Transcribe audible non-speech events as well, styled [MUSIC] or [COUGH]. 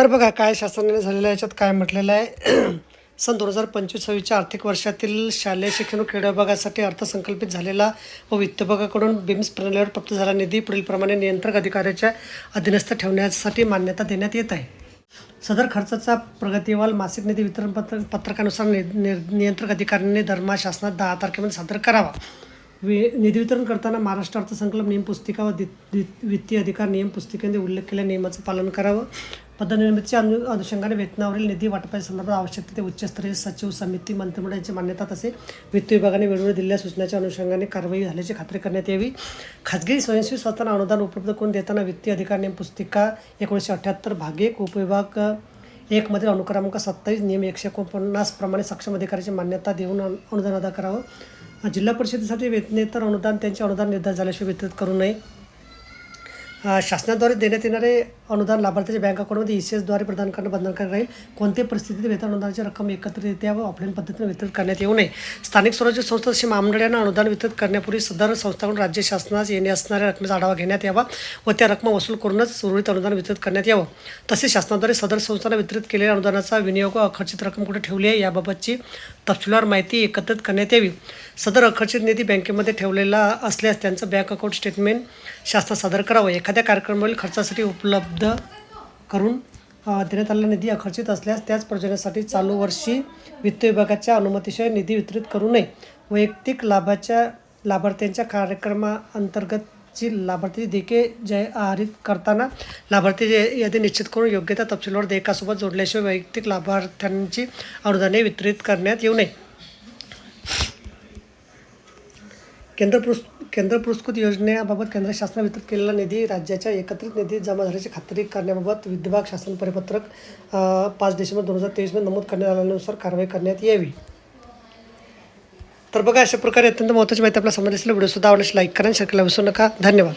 तर बघा काय शासनाने झालेलं याच्यात काय म्हटलेलं आहे? [CLEARS THROAT] सन दोन हजार पंचवीस सव्वीसच्या आर्थिक वर्षातील शालेय शिक्षण व क्रीडा विभागासाठी अर्थसंकल्पित झालेला व वित्त विभागाकडून बिम्स प्रणालीवर प्राप्त झाला निधी पुढीलप्रमाणे नियंत्रक अधिकाऱ्याच्या अधीनस्थ ठेवण्यासाठी मान्यता देण्यात येत आहे. सदर खर्चाचा प्रगतीवाल मासिक निधी वितरण पत्र पत्रकानुसार नि, नि- नियंत्रक अधिकाऱ्यांनी धर्मा शासनात दहा तारखेमध्ये सादर करावा. वि निधी वितरण करताना महाराष्ट्र अर्थसंकल्प नियम पुस्तिका व दि- वित्तीय अधिकार नियम पुस्तिकेमध्ये उल्लेख केलेल्या नियमाचं पालन करावं. पदनिर्मितीच्या अनु अनुषंगाने वेतनावरील निधी वाटपाच्या संदर्भात आवश्यक ते उच्चस्तरीय सचिव समिती मंत्रिमंडळाची मान्यता तसे वित्त विभागाने वेळोवेळी दिलेल्या सूचनाच्या अनुषंगाने कारवाई झाल्याची खात्री करण्यात यावी. खाजगी स्वयंसेवी संस्थांना अनुदान उपलब्ध करून देताना वित्तीय अधिकार नियम पुस्तिका एकोणीसशे अठ्ठ्याहत्तर भाग एक उपविभाग एकमध्ये अनुक्रमांक सत्तावीस नियम एकशे एकोणपन्नास प्रमाणे सक्षम अधिकाऱ्याची मान्यता देऊन अनु- अनुदान अदा करावं. जिल्हा परिषदेसाठी वेतनेतर अनुदान त्यांचे अनुदान निर्धार झाल्याशिवाय वितरित करू नये. शासनाद्वारे देण्यात येणारे अनुदान लाभार्थ्याच्या बँक अकाउंटमध्ये ई सी एसद्वारे प्रदान करणं बंधनकारक राहील कोणत्याही परिस्थितीत वेतन अनुदानाची रक्कम एकत्रितरित्या व ऑफलाईन पद्धतीने वितरित करण्यात येऊ नये. स्थानिक स्वराज्य संस्था जसे महामंडळांना अनुदान वितरित करण्यापूर्वी सदर संस्थांकडून राज्य शासनास येणे असणाऱ्या रकमेचा आढावा घेण्यात यावा व त्या रक्कम वसूल करूनच उर्वरित अनुदान वितरित करण्यात यावं. तसेच शासनाद्वारे सदर संस्थांना वितरित केलेल्या अनुदानाचा विनियोग व अखर्चित रक्कम कुठे ठेवली आहे याबाबतची तपशीलवार माहिती एकत्रित करण्यात यावी. सदर अखर्चित निधी बँकेमध्ये ठेवलेला असल्यास त्यांचं बँक अकाउंट स्टेटमेंट शासनात सादर करावं. एखाद्या एखाद्या कार्यक्रमावरील खर्चासाठी उपलब्ध करून देण्यात आलेला निधी अखर्चित असल्यास त्याच प्रयोजनासाठी चालू वर्षी वित्त विभागाच्या अनुमतीशिवाय निधी वितरित करू नये. वैयक्तिक लाभाच्या लाभार्थ्यांच्या कार्यक्रमाअंतर्गतची लाभार्थी देके जाहीर करताना लाभार्थी यादी निश्चित करून योग्य त्या तपशीलवार देयकासोबत जोडल्याशिवाय वैयक्तिक लाभार्थ्यांची अनुदाने वितरित करण्यात येऊ नये. केंद्र पुरस् केंद्र पुरस्कृत योजनेबाबत केंद्र शासनाने वितरित केलेला निधी राज्याच्या एकत्रित निधीत जमा झाल्याची खात्री करण्याबाबत विभाग शासन परिपत्रक पाच डिसेंबर दोन हजार तेवीसमध्ये नमूद करण्यात आल्यानुसार कारवाई करण्यात यावी. तर बघा अशा प्रकारे अत्यंत महत्त्वाची माहिती आपल्यासमोर दिसली व्हिडिओसुद्धा आवडल्यास लाईक करा शेअर करायला विसरू नका. धन्यवाद.